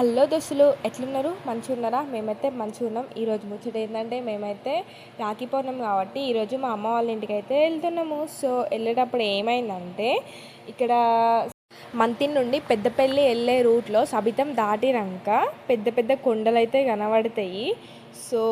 Hello దోస్తులు ఎట్లున్నారు? మంచిగా ఉన్నారా మేమైతే మంచిగా ఉన్నాం ఈరోజు ముచ్చట ఏంటంటే మేమైతే రాఖీ పౌర్ణమి కాబట్టి ఈరోజు మా అమ్మ వాళ్ళ ఇంటికి అయితే వెళ్తున్నాము. సో వెళ్ళేటప్పుడు ఏమైందంటే ఇక్కడ మంతిన్ నుండి పెద్దపల్లి వెళ్ళే రూట్లో సబితం దాటినాక పెద్ద పెద్ద కొండలు అయితే కనబడతాయి. సో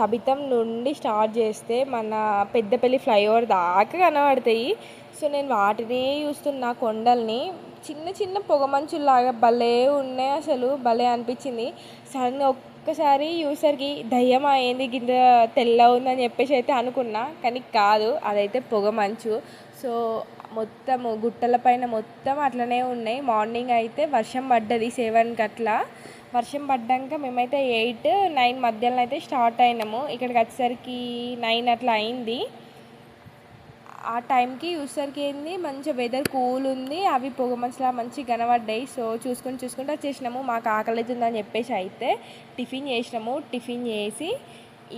సబితం నుండి స్టార్ట్ చేస్తే మన పెద్దపల్లి ఫ్లైఓవర్ దాకా కనబడతాయి. సో నేను వాటినే చూస్తున్నా కొండల్ని చిన్న చిన్న పొగమంచులాగా భలే ఉన్నాయి అసలు భలే అనిపించింది. సడన్గా ఒక్కసారి చూసరికి దయ్యం అయింది గింత తెల్ల ఉందని చెప్పేసి అయితే అనుకున్నా కానీ కాదు అదైతే పొగమంచు సో మొత్తం గుట్టల పైన మొత్తం అట్లనే ఉన్నాయి. మార్నింగ్ అయితే వర్షం పడ్డది సెవెన్కి అట్లా వర్షం పడ్డాక మేమైతే ఎయిట్ నైన్ మధ్యలో అయితే స్టార్ట్ అయినాము. ఇక్కడికి వచ్చేసరికి నైన్ అట్లా అయింది. ఆ టైంకి చూసరికి ఏంది మంచి వెదర్ కూల్ ఉంది అవి పొగ మంచులా మంచి కనబడ్డాయి సో చూసుకొని చూసుకుంటూ వచ్చేసినాము. మాకు ఆకలి అవుతుందని చెప్పేసి అయితే టిఫిన్ చేసినాము. టిఫిన్ చేసి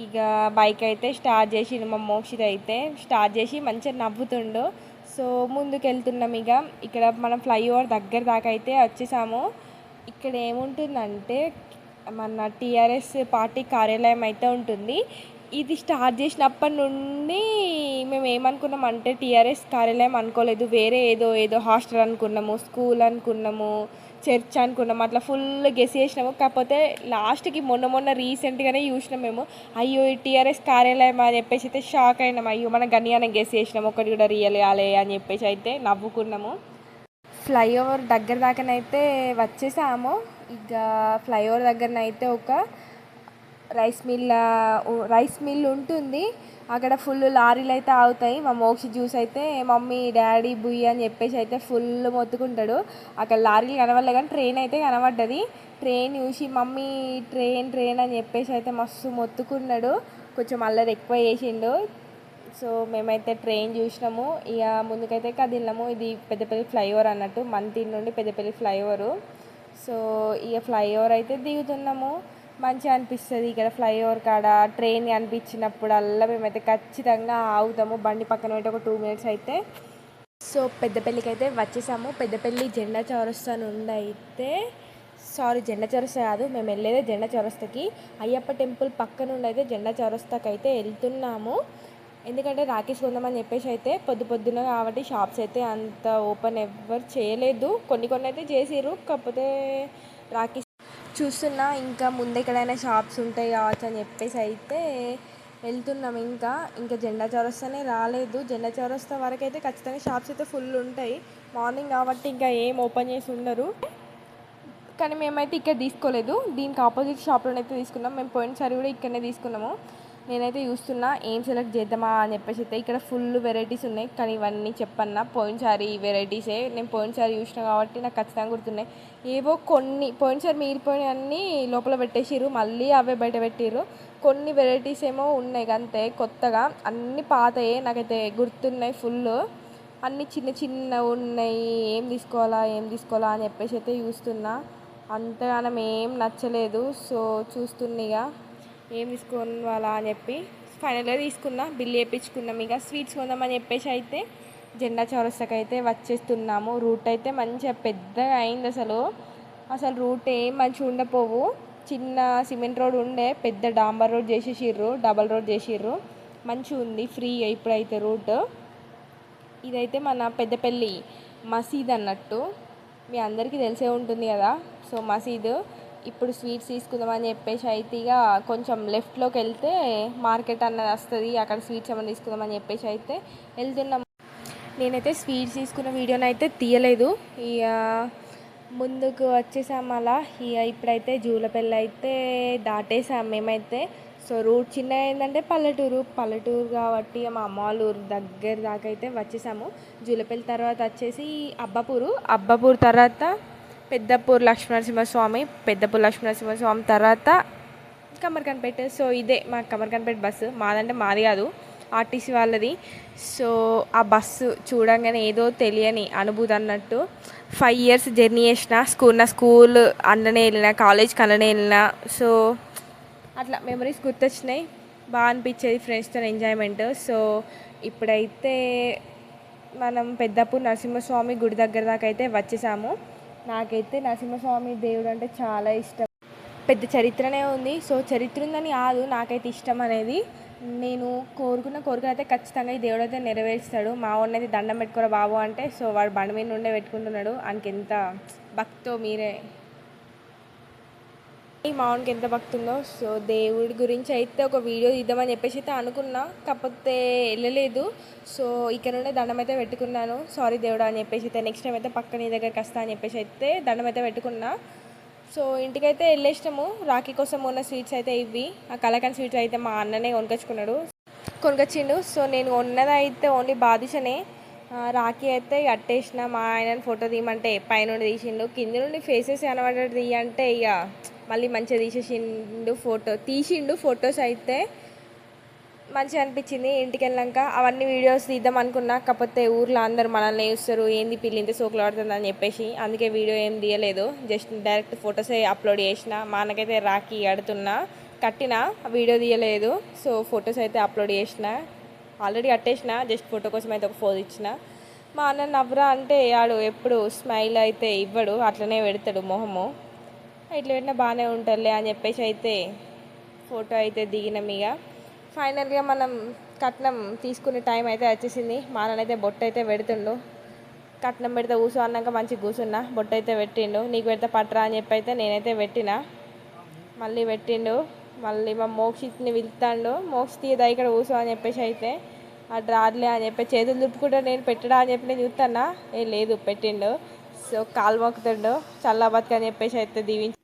ఇక బైక్ అయితే స్టార్ట్ చేసి మా మోక్షిత్ అయితే. స్టార్ట్ చేసి మంచిగా నవ్వుతుండు. సో ముందుకు వెళ్తున్నాం ఇక. ఇక్కడ మనం ఫ్లైఓవర్ దగ్గర దాకా అయితే వచ్చేసాము. ఇక్కడ ఏముంటుందంటే మన టీఆర్ఎస్ పార్టీ కార్యాలయం అయితే ఉంటుంది. ఇది స్టార్ట్ చేసినప్పటి నుండి మేము ఏమనుకున్నాం అంటే టీఆర్ఎస్ కార్యాలయం అనుకోలేదు వేరే ఏదో ఏదో హాస్టల్ అనుకున్నాము స్కూల్ అనుకున్నాము చర్చ్ అనుకున్నాము అట్లా ఫుల్ గెస్ చేసినాము. కాకపోతే లాస్ట్కి మొన్న మొన్న రీసెంట్గానే చూసినాం మేము అయ్యో ఈ టీఆర్ఎస్ కార్యాలయం అని చెప్పేసి అయితే షాక్ అయినాం. అయ్యో మనం గనియానం గెస్ చేసినాము ఒకటి కూడా రియల్ కాలే అని చెప్పేసి అయితే నవ్వుకున్నాము. ఫ్లైఓవర్ దగ్గర దాకానైతే వచ్చేసాము. ఇక ఫ్లైఓవర్ దగ్గరనైతే ఒక రైస్ మిల్ రైస్ మిల్ ఉంటుంది. అక్కడ ఫుల్ లారీలు అయితే ఆగుతాయి. మా మోక్షి జ్యూస్ అయితే మమ్మీ డాడీ బుయ్యి అని చెప్పేసి అయితే ఫుల్ మొత్తుకుంటాడు. అక్కడ లారీలు కనబడలే కానీ ట్రైన్ అయితే కనబడ్డది. ట్రైన్ చూసి మమ్మీ ట్రైన్ ట్రైన్ అని చెప్పేసి అయితే మస్తు మొత్తుకున్నాడు. కొంచెం అల్లరి ఎక్కువ చేసిండు. సో మేమైతే ట్రైన్ చూసినాము. ఇక ముందుకైతే కదిలినాము. ఇది పెద్దపల్లి ఫ్లైఓవర్ అన్నట్టు. మంతి నుండి పెద్దపల్లి ఫ్లైఓవరు. సో ఇక ఫ్లైఓవర్ అయితే దిగుతున్నాము. మంచిగా అనిపిస్తుంది. ఇక్కడ ఫ్లైఓవర్ కాడ ట్రైన్ కనిపించినప్పుడల్లా మేమైతే ఖచ్చితంగా ఆగుతాము. బండి పక్కన పెట్టి ఒక టూ మినిట్స్ అయితే. సో పెద్దపల్లికి అయితే వచ్చేసాము. పెద్దపల్లి జెండా చౌరస్తా నుండి అయితే సారీ జెండా చౌరస్తా కాదు మేము వెళ్ళేదే జెండా చౌరస్తాకి. అయ్యప్ప టెంపుల్ పక్క నుండి అయితే జెండా చౌరస్తాకి అయితే వెళ్తున్నాము. ఎందుకంటే రాకేష్ కొందామని చెప్పేసి అయితే పొద్దు పొద్దున కాబట్టి షాప్స్ అయితే అంత ఓపెన్ ఎవ్వరు చేయలేదు. కొన్ని కొన్ని అయితే చేసిర్రు. కాకపోతే రాకేష్ చూస్తున్నా ఇంకా ముందు ఎక్కడైనా షాప్స్ ఉంటాయి కావచ్చు అని చెప్పేసి అయితే వెళ్తున్నాం ఇంకా. ఇంకా జెండా చౌరస్తానే రాలేదు. జెండా చౌరస్తా వరకు అయితే ఖచ్చితంగా షాప్స్ అయితే ఫుల్ ఉంటాయి. మార్నింగ్ కాబట్టి ఇంకా ఏం ఓపెన్ చేసి ఉండరు. కానీ మేమైతే ఇక్కడ తీసుకోలేదు. దీనికి ఆపోజిట్ షాప్లోనైతే తీసుకున్నాం. మేము పోయినసారి కూడా ఇక్కడనే తీసుకున్నాము. నేనైతే చూస్తున్నా. ఏం సెలెక్ట్ చేద్దామా అని చెప్పేసి అయితే ఇక్కడ ఫుల్ వెరైటీస్ ఉన్నాయి. కానీ ఇవన్నీ చెప్పన్నా. పోయినసారి వెరైటీసే నేను పోయినసారి చూసిన కాబట్టి నాకు ఖచ్చితంగా గుర్తున్నాయి. ఏవో కొన్ని పోయినసారి మిగిలిపోయిన అన్నీ లోపల పెట్టేసిర్రు. మళ్ళీ అవే బయట పెట్టిర్రు. కొన్ని వెరైటీస్ ఏమో ఉన్నాయి అంతే కొత్తగా అన్ని పాతయే నాకైతే గుర్తున్నాయి ఫుల్ అన్ని చిన్న చిన్న ఉన్నాయి. ఏం తీసుకోవాలా ఏం తీసుకోవాలా అని చెప్పేసి అయితే చూస్తున్నా. అంతగానం ఏం నచ్చలేదు. సో చూస్తున్నా ఏం తీసుకోవాలా అని చెప్పి ఫైనల్గా తీసుకున్నా బిల్ వేయించుకున్నాం ఇక స్వీట్స్ కొందామని చెప్పేసి అయితే జెండా చౌరస్తాకి అయితే వచ్చేస్తున్నాము. రూట్ అయితే మంచిగా పెద్దగా అయింది అసలు. అసలు రూట్ ఏం మంచిగా ఉండపోవు. చిన్న సిమెంట్ రోడ్ ఉండే పెద్ద డాంబర్ రోడ్ చేసేసిర్రు డబల్ రోడ్ చేసిర్రు. మంచిగా ఉంది ఫ్రీ ఇప్పుడైతే రూట్. ఇదైతే మన పెద్దపల్లి మసీద్ అన్నట్టు. మీ అందరికీ తెలిసే ఉంటుంది కదా. సో మసీదు. ఇప్పుడు స్వీట్స్ తీసుకుందామని చెప్పేసి అయితే ఇక కొంచెం లెఫ్ట్లోకి వెళ్తే మార్కెట్ అన్నది వస్తుంది అక్కడ స్వీట్స్ ఏమైనా తీసుకుందామని చెప్పేసి అయితే వెళ్తున్నాం. నేనైతే స్వీట్స్ తీసుకున్న వీడియోని అయితే తీయలేదు. ఇక ముందుకు వచ్చేసాం అలా. ఇక ఇప్పుడైతే జూలపల్లి అయితే దాటేసాం మేమైతే. సో రూట్ చిన్న ఏంటంటే పల్లెటూరు పల్లెటూరు కాబట్టి మా అమ్మ వాళ్ళ ఊరు దగ్గర దాకా అయితే వచ్చేసాము. జూలపల్లి తర్వాత వచ్చేసి అబ్బాపూరు. అబ్బాపూర్ తర్వాత పెద్దపూర్ లక్ష్మీనరసింహస్వామి పెద్దపూర్ లక్ష్మీనరసింహస్వామి తర్వాత కమర్కన్పేట. సో ఇదే మా కమర్కన్పేట బస్సు. మాదంటే మాది కాదు ఆర్టీసీ వాళ్ళది. సో ఆ బస్సు చూడంగానే ఏదో తెలియని అనుభూతి అన్నట్టు ఫైవ్ ఇయర్స్ జర్నీ చేసిన స్కూల్ నా స్కూల్ అన్ననే వెళ్ళిన కాలేజ్కి అన్ననే వెళ్ళిన. సో అట్లా మెమరీస్ గుర్తొచ్చినాయి. బాగా అనిపించేది ఫ్రెండ్స్తో ఎంజాయ్మెంట్ సో ఇప్పుడైతే మనం పెద్దపూర్ నరసింహస్వామి గుడి దగ్గర దాకా అయితే వచ్చేసాము. నాకైతే నరసింహస్వామి దేవుడు అంటే చాలా ఇష్టం. పెద్ద చరిత్రనే ఉంది. సో చరిత్ర ఉందని కాదు నాకైతే ఇష్టం అనేది. నేను కోరుకున్న కోరిక అయితే ఖచ్చితంగా ఈ దేవుడు అయితే నెరవేరుస్తాడు. మా వాడిని అయితే దండం పెట్టుకోరా బాబు అంటే సో వాడు బండి మీద నుండే పెట్టుకుంటున్నాడు. ఆయనకి ఎంత భక్తో మీరే. ఈ మావునికి ఎంత భక్తి ఉందో. సో దేవుడి గురించి అయితే ఒక వీడియో ఇద్దామని చెప్పేసి అయితే అనుకున్నా. కాకపోతే వెళ్ళలేదు. సో ఇక్కడ నుండి దండం అయితే పెట్టుకున్నాను. సారీ దేవుడా అని చెప్పేసి అయితే నెక్స్ట్ టైం అయితే పక్క నీ దగ్గరికి వస్తా అని చెప్పేసి అయితే దండం అయితే పెట్టుకున్నా. సో ఇంటికైతే వెళ్ళేసినాము. రాఖీ కోసం ఉన్న స్వీట్స్ అయితే ఇవి ఆ కలకన్ స్వీట్స్ అయితే మా అన్ననే కొనుకొచ్చుకున్నాడు. కొనుకొచ్చిండు. సో నేను ఉన్నది అయితే ఓన్లీ బాదుషనే రాఖీ అయితే కట్టేసిన మా ఆయన ఫోటో తీయమంటే పైనుండి తీసిండు. కింద నుండి ఫేసెస్ కనబడేది తీయంటే ఇక మళ్ళీ మంచిగా తీసేసిండు ఫోటో. తీసిండు ఫొటోస్ అయితే మంచిగా అనిపించింది. ఇంటికి వెళ్ళాక అవన్నీ వీడియోస్ తీద్దాం అనుకున్నా. కాకపోతే ఊర్లో అందరూ మనల్ని చూస్తారు. ఏంది పిల్లి ఇంత సోకులు అని చెప్పేసి. అందుకే వీడియో ఏం తీయలేదు. జస్ట్ డైరెక్ట్ ఫొటోసే అప్లోడ్ చేసిన. మా అన్నకైతే రాఖీ కడుతున్నా. కట్టిన వీడియో తీయలేదు. సో ఫొటోస్ అయితే అప్లోడ్ చేసిన. ఆల్రెడీ కట్టేసిన. జస్ట్ ఫోటో కోసం అయితే ఒక ఫోన్ ఇచ్చిన. మా అన్న నవ్వరా అంటే ఆడు ఎప్పుడు స్మైల్ అయితే ఇవ్వడు. అట్లనే పెడతాడు మొహము. ఇట్లా పెట్టినా బాగానే ఉంటుందిలే అని చెప్పేసి అయితే ఫోటో అయితే దిగినాం ఇక. ఫైనల్గా మనం కట్నం తీసుకునే టైం అయితే వచ్చేసింది. మా నాన్న అయితే బొట్టు అయితే పెడుతుండు. కట్నం పెడితే కూర్చో అన్నాక మంచిగా కూర్చున్నా. బొట్టు అయితే పెట్టిండు. నీకు పెడితే పట్టరా అని చెప్పి అయితే నేనైతే పెట్టిన. మళ్ళీ పెట్టిండు. మళ్ళీ మా మోక్షిని పిలుతాడు మోక్ష తీయదా ఇక్కడ కూర్చో అని చెప్పేసి అయితే అటు రాదులే అని చెప్పి చేతులు దుప్పుకుంటే నేను పెట్టడా అని చెప్పి నేను చూస్తానా ఏ లేదు పెట్టిండు. సో కాలు మొక్కుతుండు చల్ల చెప్పేసి అయితే దీవించి